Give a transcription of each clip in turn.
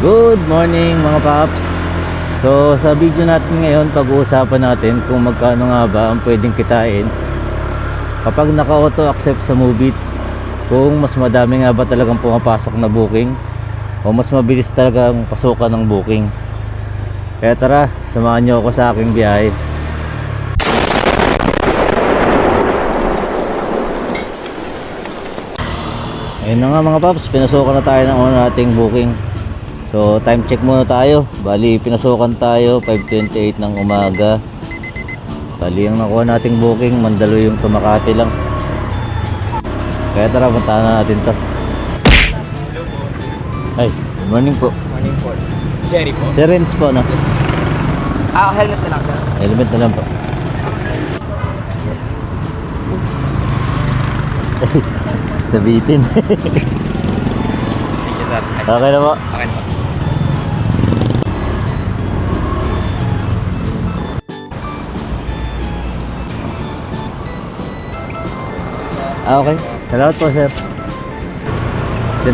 Good morning mga paps. So sa video natin ngayon pag-uusapan natin kung magkano nga ba ang pwedeng kitain kapag naka-auto accept sa Movit kung mas madami nga ba talagang pumapasok na booking o mas mabilis talaga ang pasukan ng booking. Kaya tara, samahan nyo ako sa aking biyahe. Ayun na nga mga paps, pinasukan na tayo ng una nating booking So time check muna tayo Bali pinasukan tayo 5.28 ng umaga Bali ang nakuha nating booking Mandaluyong to Makati lang Kaya tara puntahan na natin to Ay, good morning po Morning po. Jerry po. Si Renz po no? Ah, helmet na lang. Helmet na lang po you, sir. Okay na po Okay na po. Ah, okay. Salamat po, sir.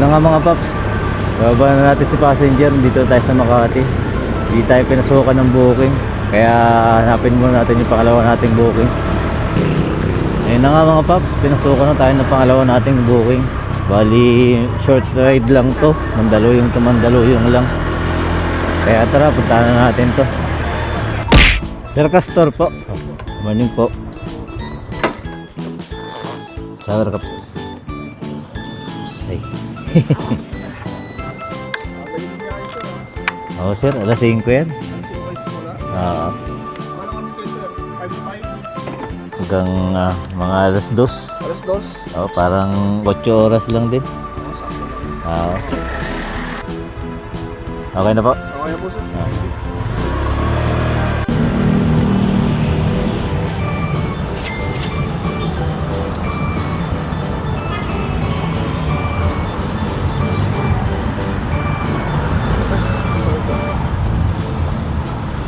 Na nga mga paps. Bababa na natin si passenger. Dito tayo sa Makati. Hindi tayo pinasukan ng booking. Kaya hanapin muna natin yung pangalawa nating booking. Ayun na nga mga paps. Pinasukan na tayo ng pangalawa nating booking. Bali, short ride lang to. Mandaluyong to Mandaluyong lang. Kaya tara, puntahan na natin to. Sir Castor po. Morning po. Ka po. Ay. Oo sir, alas 5 yan. Ah, hanggang ah, mga alas 2. Alas dos. Oh, parang 8 oras lang din. Ah. okay na po. Okay na po, sir. Ah.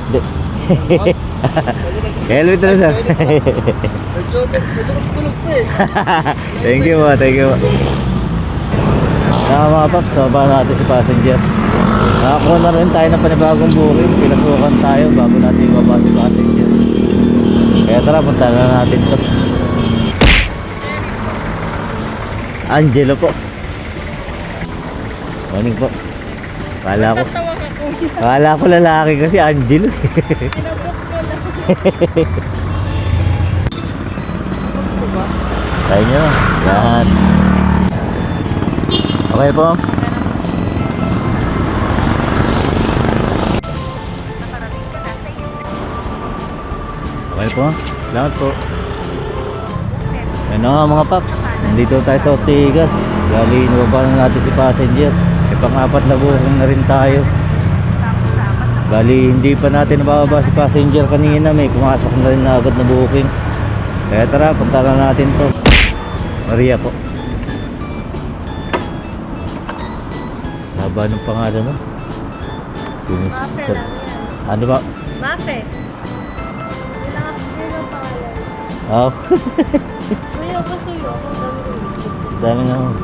Helmet na sir. Thank you po, thank you po. Mga mga paps, baba natin si passenger. Nakakuha na rin tayo ng panibagong booking. Pinasukan tayo bago natin ibaba si passenger. Kaya tara, punta na natin to. Angelo po. Morning po. Kala ko. Kala ko lalaki kasi Angelo. Kaya nyo. Yan. Okay po. Okay po. Salamat po. Nga mga paps. Nandito tayo sa Ortigas. Gali, nababa na natin si passenger. E pang-apat na booking na rin tayo. Bali, hindi pa natin nabababa si passenger kanina. May pumasok na rin na agad na booking. Kaya tara, punta na natin to. Maria po. Haba ng pangalan no? Mape lang yan. Ano ba? Mape. Wala ka ang pangalan. Oh, Kuya ko suyo. Ako dami ko dami naman.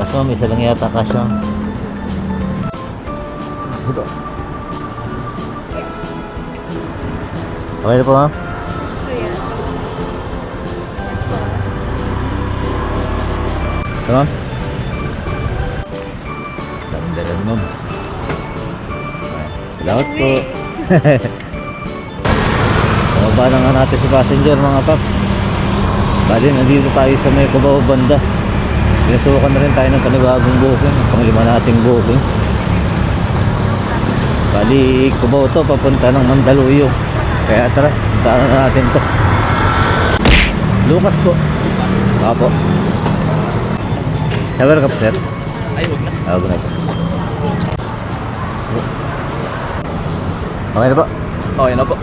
Kaso may isa lang yata kasya. Ito. Okay na po? Gusto yan. Tama? Dami dala naman. Salamat po. Baba na nga natin si passenger mga paps. Bali, nandito tayo sa may Cubao banda. Pinasukan na rin tayo ng panibagong booking. Panglima nating booking. Bali, Cubao to, papunta ng Mandaluyong. Kaya tara, na natin to. Lucas po. Apo. Shower ka po, sir. Ay, huwag na. Ah, na po. Okay na po. Okay na po.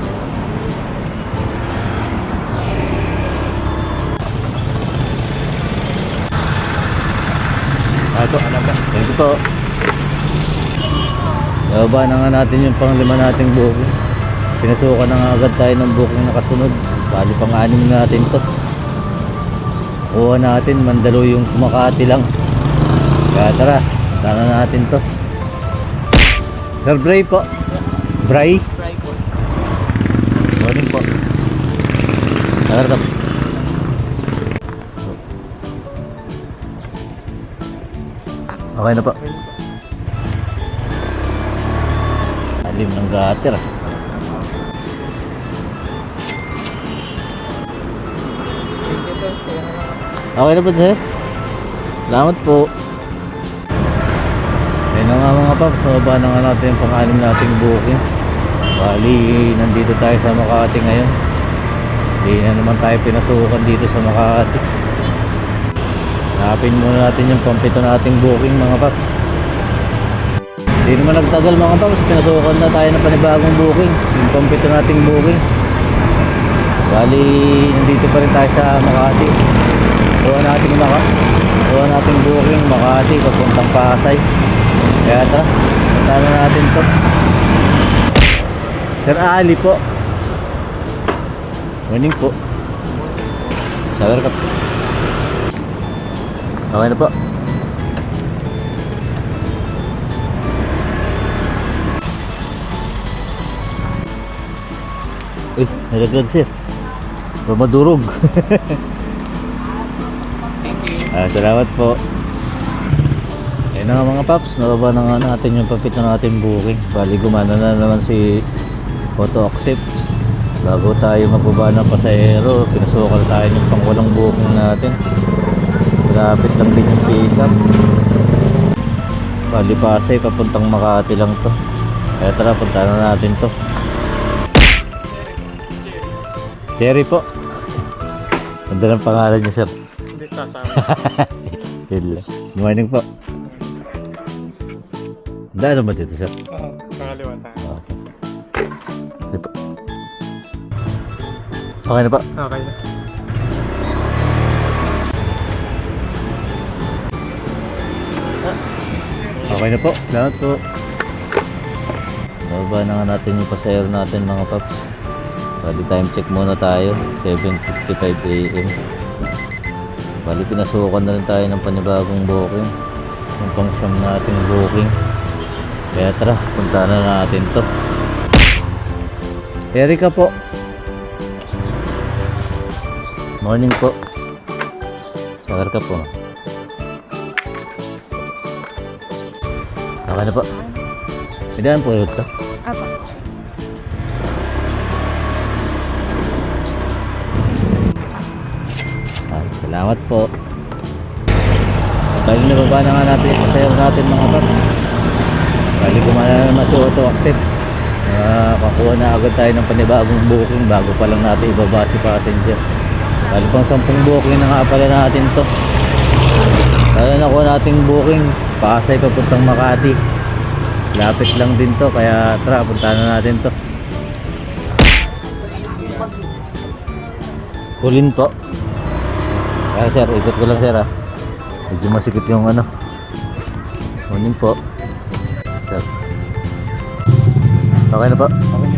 Ah, ito. Ano po? Thank you po. Nababa na nga natin yung panglima nating booking. Pinasukan na nga agad tayo ng booking na kasunod. Bali pang anim natin to. Kuha natin, mandalo yung kumakati lang. Kaya tara, Sana natin to. Sir Bray po. Bray. Fry po. Morning po. Sir ka. Okay na po. Alim ng gutter. Po. Kaya naman. Okay na po sir. Salamat po. Ayun nga mga paps, sa baba na nga natin yung pang-anim nating booking. Bali, nandito tayo sa Makati ngayon. Hindi na naman tayo pinasukan dito sa Makati. Hanapin muna natin yung pampito nating booking mga paps. Hindi naman nagtagal mga paps, pinasukan na tayo ng panibagong booking. Yung pampito nating booking. Bali, nandito pa rin tayo sa Makati. Kuha natin maka Kuha natin booking Makati papuntang Pasay. Kaya punta na natin to. Sir Ali po. Morning po. Sabar ka. Okay na po. Nalaglag sir. Madurog. Thank you. Ah, salamat po. Ayun na mga paps, nababa na nga natin yung papit na natin booking. Bali gumana na naman si Photo Accept. Bago tayo magbaba ng pasahero, pinasukan tayo ng pangwalang booking natin. Malapit lang din yung pick up. Bali Pasay, papuntang Makati lang to. Kaya tara, punta na natin to. Cherry po. Ganda ng pangalan niya sir. Hindi sasama. Yun lang. Good morning po. Daan ba dito, sir? Oo. Pangaliwa tayo. Sige po. Okay na po. Okay na. Okay na po. Salamat po. Nababa na nga natin yung pasayro natin mga paps. Bali time check muna tayo. 7.55 a.m. Bali pinasukan na rin tayo ng panibagong booking. Yung pang siyam nating booking. Kaya tara, punta na natin to. Erika po. Morning po. Sagar ka po. Okay na po. May daan po yun ka. Apa. Salamat po. Bali nababa na nga natin yung pasayro natin mga paps. Bali kumana na naman si auto accept. Nakakuha na agad tayo ng panibagong booking bago pa lang natin ibaba si passenger. Bali pang 10 booking na nga pala natin to. Kaya nakuha nating booking Pasay papuntang Makati. Lapit lang din to kaya tara punta na natin to. Kulin po. Kaya sir, ikot ko lang sir ah. Medyo masikip yung ano. Morning po. Sir. Okay na po. Okay.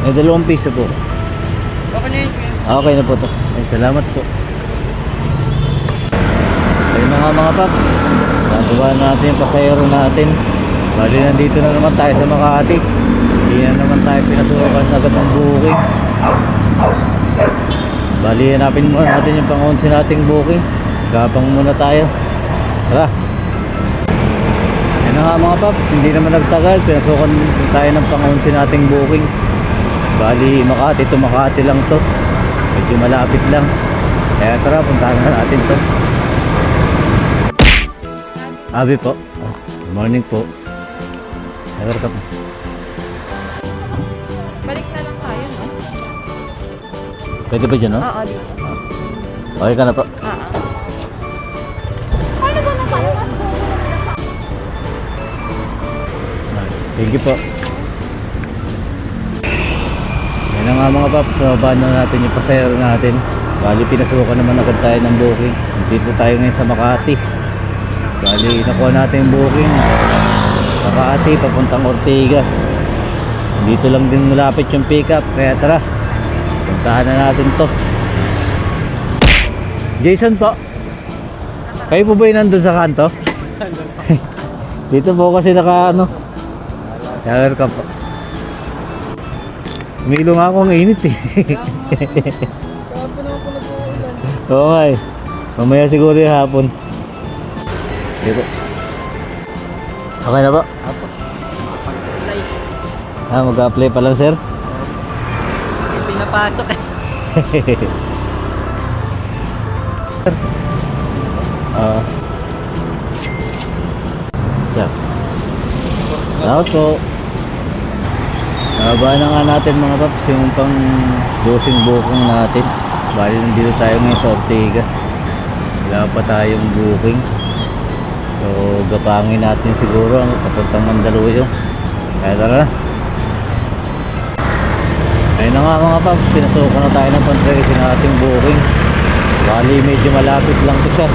May dalawang piso po. Okay na yun. Ah, Okay na po to. Ay, salamat po. Ayun na nga mga paps. Nagawa natin yung pasayro natin. Bali nandito na naman tayo sa Makati. Hindi na naman tayo pinasukan agad ng booking. Bali hanapin muna natin yung pang-11 nating booking. Gapang muna tayo. Tara. Na nga mga paps. Hindi naman nagtagal. Pinasukan tayo ng pang-11 nating booking. Bali Makati to Makati lang to. Medyo malapit lang. Kaya tara, puntahan na natin to. Abi po. Good morning po. Ka po. Balik na lang tayo, no? Pwede ba dyan, no? Oo, dito. Okay ka na po. Oo. Paano ba na tayo? Thank you po. Yan na nga mga paps, nababa na natin yung pasayro natin. Bali, pinasukan naman agad tayo ng booking. Dito tayo ngayon sa Makati. Bali, nakuha natin yung booking. Makati, papuntang Ortigas. Dito lang din malapit yung pickup. Kaya tara, Puntahan na natin to. Jason po. Kayo po ba yung nandun sa kanto? Dito po kasi naka ano. Shower ka po. Umilo nga ako ang init eh. Nga eh. Mamaya siguro yung hapon. Dito. Okay na po? Apo. Apply. Ah, mag-apply pa lang sir? Eh, pinapasok eh. Oo. Yeah. Salamat po. Nababa na nga natin mga paps yung pang dosing booking natin. Bali nandito tayo ngayon sa Ortigas. Wala pa tayong booking. So gapangin natin siguro ang papuntang Mandaluyong. Kaya tara na. Ayun na nga mga paps, pinasukan na tayo ng pang-tracing ating booking. Bali medyo malapit lang to siya.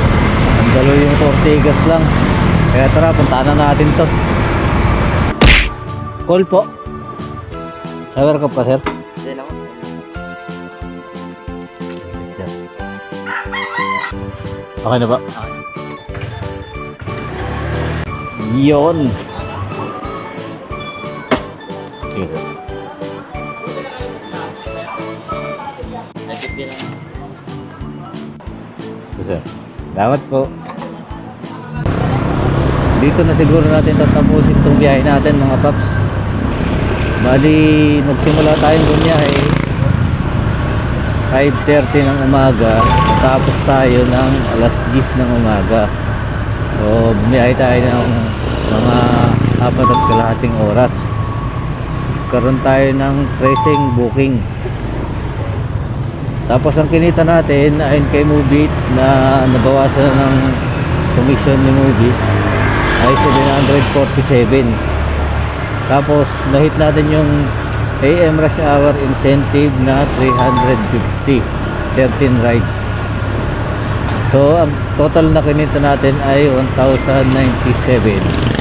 Mandaluyong Ortigas lang. Kaya tara, puntaan na natin to. Call po. Shower ka pa, sir? Hindi lang. Okay na ba? Yun. Sige. Salamat po. Dito na siguro natin tatapusin itong biyahe natin mga paps. Bali, nagsimula tayong bumiyahe 5.30 ng umaga tapos tayo ng alas 10 ng umaga so bumiyahe tayo ng mga apat at kalahating oras. Karon tayo ng tracing booking. Tapos ang kinita natin ayon kay Movit na nabawasan ng commission ni Movit ay 747 tapos nahit natin yung AM rush hour incentive na 350 13 rides. So ang total na kinita natin ay 1,097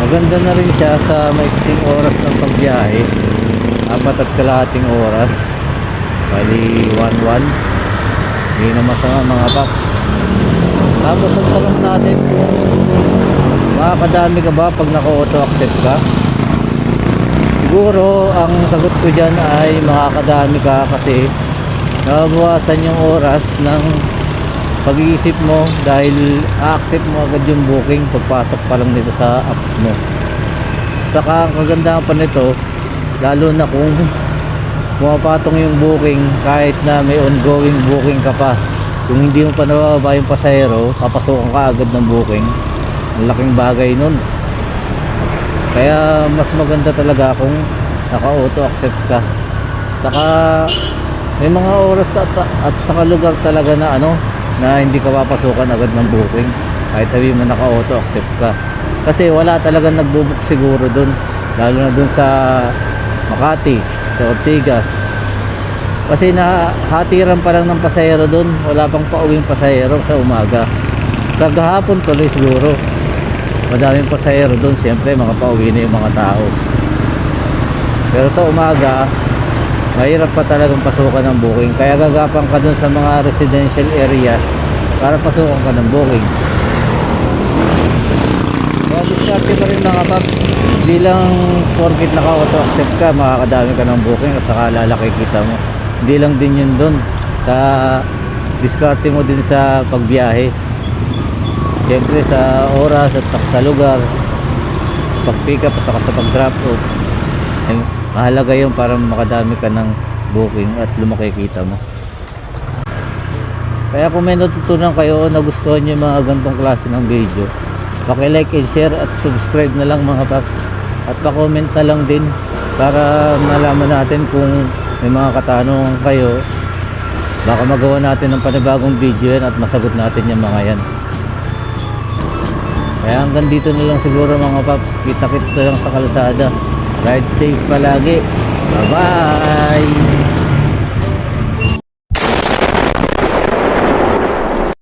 maganda na rin siya sa maiksing oras ng pagbiyahe. Apat at kalahating oras. Bali 1-1 hindi na masama mga paps. Tapos ang tanong natin kung makakadami ka ba pag naka-auto accept ka? Siguro ang sagot ko dyan ay makakadami ka kasi nababawasan yung oras ng pag-iisip mo dahil a-accept mo agad yung booking pagpasok pa lang nito sa apps mo. Saka ang kagandahan pa nito lalo na kung pumapatong yung booking kahit na may ongoing booking ka pa kung hindi mo pa nababa yung pasahero papasukan ka agad ng booking. Malaking bagay nun. Kaya mas maganda talaga kung naka-auto accept ka. Saka may mga oras at, at saka lugar talaga na ano na hindi ka papasukan agad ng booking. Kahit sabihin mo naka-auto accept ka. Kasi wala talagang nagbubuk siguro dun. Lalo na dun sa Makati sa Ortigas. Kasi nahatiran pa lang ng pasahero dun. Wala pang pauwing pasahero sa umaga. Sa gahapon tuloy siguro. Madaming pasahero dun. Siyempre mga pauwi na yung mga tao. Pero sa umaga mahirap pa talagang pasukan ng booking. Kaya gagapang ka dun sa mga residential areas para pasukan ka ng booking. Kaya diskarte pa rin mga paps hindi lang porkit naka-auto accept ka makakadami ka ng booking at saka lalaki kita mo. Hindi lang din yun dun. Sa diskarte mo din sa pagbiyahe. Siyempre sa oras at sa lugar pag pick up at saka sa pag drop off mahalaga yun para makadami ka ng booking at lumaki kita mo. Kaya kung may natutunan kayo o nagustuhan nyo yung mga gantong klase ng video like and share at subscribe na lang mga paps. At pa-comment na lang din para malaman natin kung may mga katanungan kayo. Baka magawa natin ng panibagong video yan at masagot natin yung mga yan. Kaya hanggang dito na lang siguro mga paps. Kita kits na lang sa kalsada ride safe palagi. Bye bye